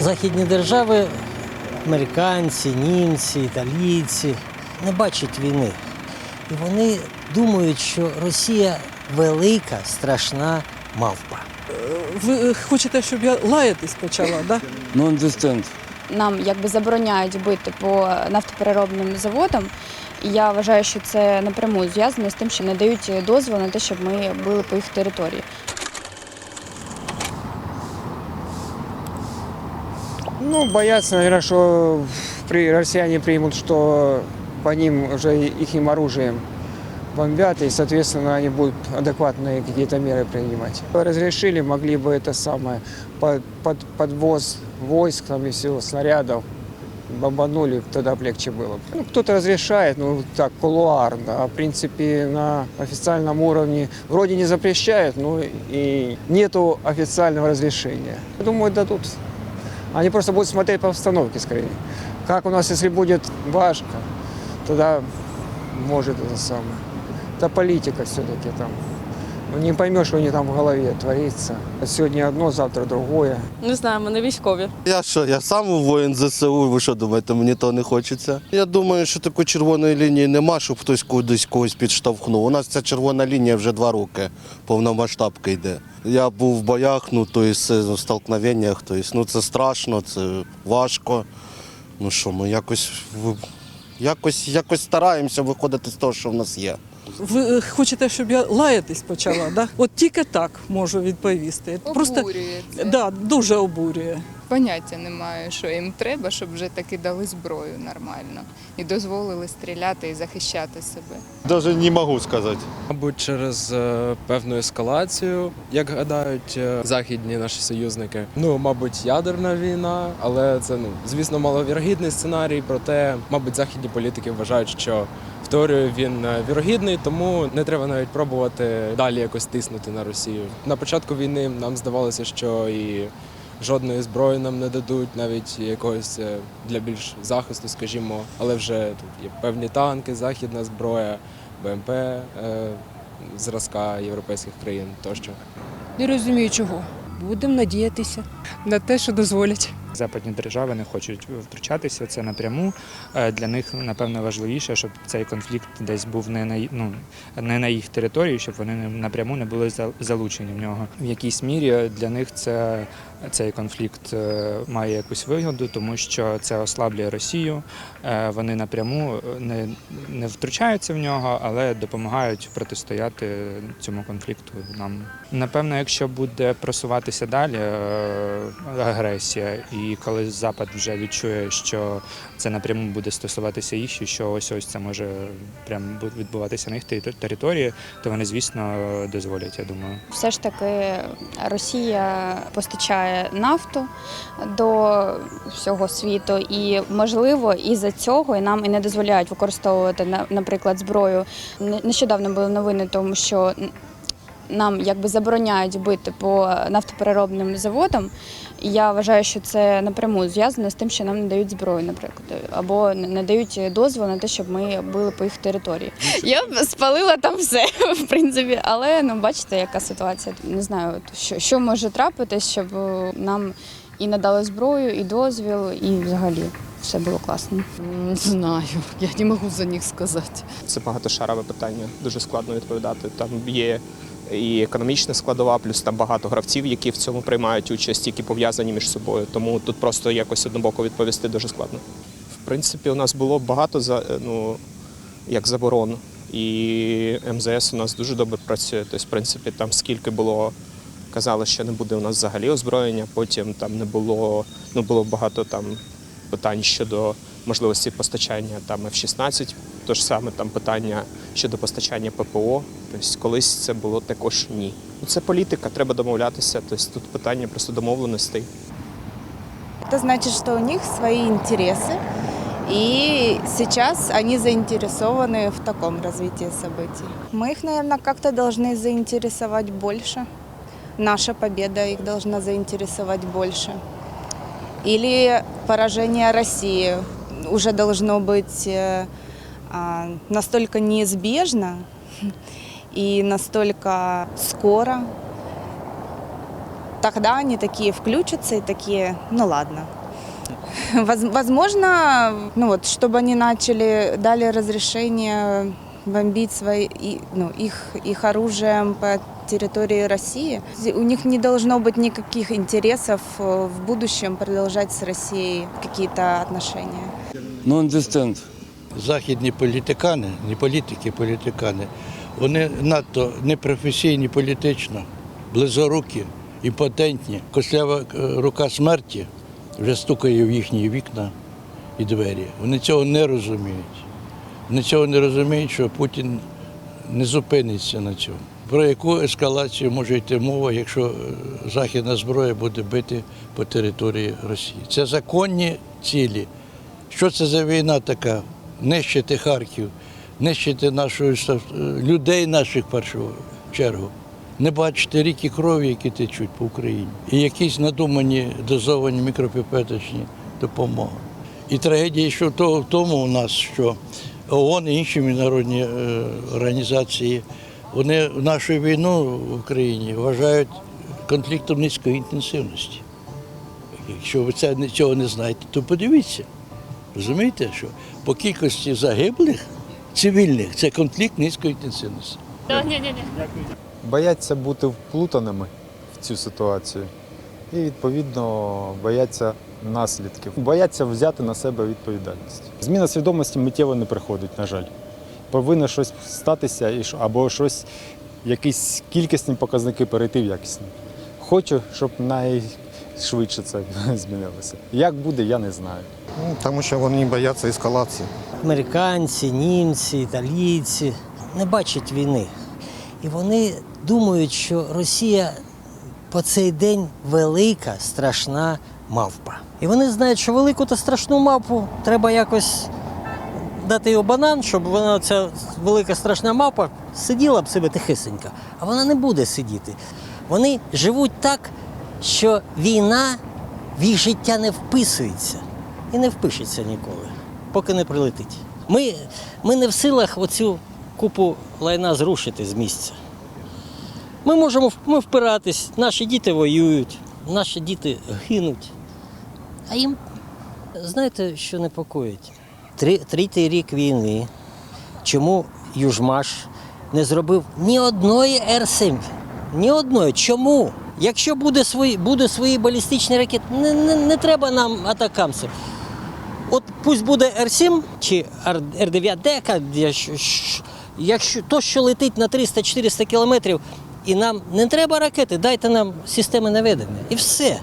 західні держави, американці, німці, італійці, не бачать війни. І вони думають, що Росія велика, страшна мавпа. Ви е, хочете, щоб я лаятись почала, да? Non distant. Нам якби забороняють бити по нафтопереробним заводам. І я вважаю, що це напряму зв'язано з тим, що не дають дозволу на те, щоб ми били по їх території. Ну, боятся, наверное, что при, россияне примут, что по ним уже их оружием бомбят, и, соответственно, они будут адекватные какие-то меры принимать. Разрешили, могли бы это самое, под, под, подвоз войск там и всего, снарядов, бомбанули, тогда б легче было. бы. Ну, кто-то разрешает, ну, так, кулуарно, а, в принципе, на официальном уровне вроде не запрещают, но и нету официального разрешения. Я думаю, дадут. Они просто будут смотреть по обстановке скорее. Как у нас, если будет важко, тогда может это самое. Это политика все-таки там. Ну, Не поймешь, что у них там в голове творится. Сегодня одно, завтра другое. Не знаю, ми не військові. Я що, я сам воїн ЗСУ, ви що думаєте, мені то не хочеться? Я думаю, що такої червоної лінії нема, щоб хтось кудись когось підштовхнув. У нас ця червона лінія вже два роки, повномасштабка йде. Я був в боях, ну то есть, в столкновеннях, то есть, ну це страшно, це важко. Ну що, ми якось, в- якось, якось стараємося виходити з того, що в нас є. Ви е, хочете, щоб я лаятись почала, да? От тільки так можу відповісти. Просто Обурює це. да, дуже обурює. Поняття немає, що їм треба, щоб вже таки дали зброю нормально і дозволили стріляти і захищати себе. Даже не можу сказати. Мабуть, через е, певну ескалацію, як гадають е, західні наші союзники. Ну, мабуть, ядерна війна, але це ну звісно маловірогідний сценарій. Проте, мабуть, західні політики вважають, що в теорію він е, вірогідний, тому не треба навіть пробувати далі якось тиснути на Росію. На початку війни нам здавалося, що і жодної зброї нам не дадуть, навіть якогось е, для більш захисту, скажімо, але вже тут є певні танки, західна зброя. БМП е, зразка європейських країн тощо. Не розумію чого. Будемо надіятися на те, що дозволять. Западні держави не хочуть втручатися це напряму. Е, Для них напевно важливіше, щоб цей конфлікт десь був не на ну, не на їх території, щоб вони не- напряму не були за- залучені в нього. В якійсь мірі для них це цей конфлікт е, має якусь вигоду, тому що це ослаблює Росію. Е, Вони напряму е, не, не втручаються в нього, але допомагають протистояти цьому конфлікту нам. Напевно, якщо буде просуватися далі агресія, і коли Запад вже відчує, що це напряму буде стосуватися їх, і що ось ось це може прямо бу- відбуватися на їх території, то вони, звісно, дозволять, я думаю. Все ж таки Росія постачає нафту до всього світу, і можливо із-за цього і нам і не дозволяють використовувати наприклад зброю. Нещодавно були новини, тому що нам якби забороняють бити по нафтопереробним заводам. І я вважаю, що це напряму зв'язано з тим, що нам не дають зброю, наприклад, або не дають дозволу на те, щоб ми били по їх території. Я б спалила там все, в принципі, але ну бачите, яка ситуація. Не знаю, що, що може трапитись, щоб е, нам і надали зброю, і дозвіл, і взагалі все було класно. Не знаю, я не можу за них сказати. Це багатошарове питання, дуже складно відповідати. Там є і економічна складова, плюс там багато гравців, які в цьому приймають участь, які пов'язані між собою. Тому тут просто якось однобоко відповісти дуже складно. В принципі, у нас було багато за ну як заборон, і МЗС у нас дуже добре працює. Тобто, в принципі, там скільки було. Казали, що не буде у нас взагалі озброєння. Потім там не було, ну було багато там питань щодо можливості постачання там F-16, то ж саме там питання щодо постачання ППО. Тобто колись це було також ні. Ну, Це політика, треба домовлятися. Тобто тут питання просто домовленостей. Это значит, что у них свои интересы, и сейчас они заинтересованы в таком развитии событий. Мы их, наверное, как-то должны заинтересовать больше. Наша победа их должна заинтересовать больше. Или поражение России уже должно быть э, а, настолько неизбежно и настолько скоро, тогда они такие включатся и такие, ну ладно. Воз- Возможно, ну вот, чтобы они начали, дали разрешение бомбить свои, ну, их, их оружием по территории России. У них не должно быть никаких интересов э, в будущем продолжать с Россией какие-то отношения. No understand. західні політикани, не політики, політикани, вони надто непрофесійні політично, близорукі, імпотентні. Кослява е, рука смерті вже стукає в їхні вікна і двері. Вони цього не розуміють. Вони цього не розуміють, що Путін не зупиниться на цьому. Про яку ескалацію може йти мова, якщо е, західна зброя буде бити по території Росії? Це законні цілі. Що це за війна така? Нищити Харків, нищити нашу людей наших в першу чергу. Не бачити ріки крові, які течуть по Україні. І якісь надумані дозовані мікропіпеточні допомоги. І трагедія що в тому у нас, що ООН і інші міжнародні е, організації, вони нашу війну в Україні вважають конфліктом низької інтенсивності. Якщо ви цього не знаєте, то подивіться. Розумієте, що по кількості загиблих цивільних це конфлікт низької інтенсивності. бояться бути вплутаними в цю ситуацію і відповідно бояться наслідків, бояться взяти на себе відповідальність. Зміна свідомості миттєво не приходить, на жаль. Повинно щось статися і або щось, якісь кількісні показники перейти в якісні. Хочу, щоб найшвидше це змінилося. Як буде, я не знаю. Ну, тому що вони бояться ескалації. Американці, німці, італійці не бачать війни. І вони думають, що Росія по цей день велика, страшна мавпа. І вони знають, що велику та страшну мавпу треба якось дати його банан, щоб вона, ця велика страшна мавпа, сиділа б себе тихесенько. А вона не буде сидіти. Вони живуть так, що війна в їх життя не вписується і не впишеться ніколи, поки не прилетить. Ми, ми не в силах оцю купу лайна зрушити з місця. Ми можемо ми впиратись, наші діти воюють, наші діти гинуть. А їм, знаєте, що непокоїть? Три, третій рік війни. Чому Южмаш не зробив ні одної Р-7? Ні одної. Чому? Якщо буде свої, буде свої балістичні ракети, не, не, не треба нам атакамсів. От пусть буде Р-7 чи Р-9Д, якщо, якщо то, що летить на 300-400 кілометрів, і нам не треба ракети, дайте нам системи наведення. І все.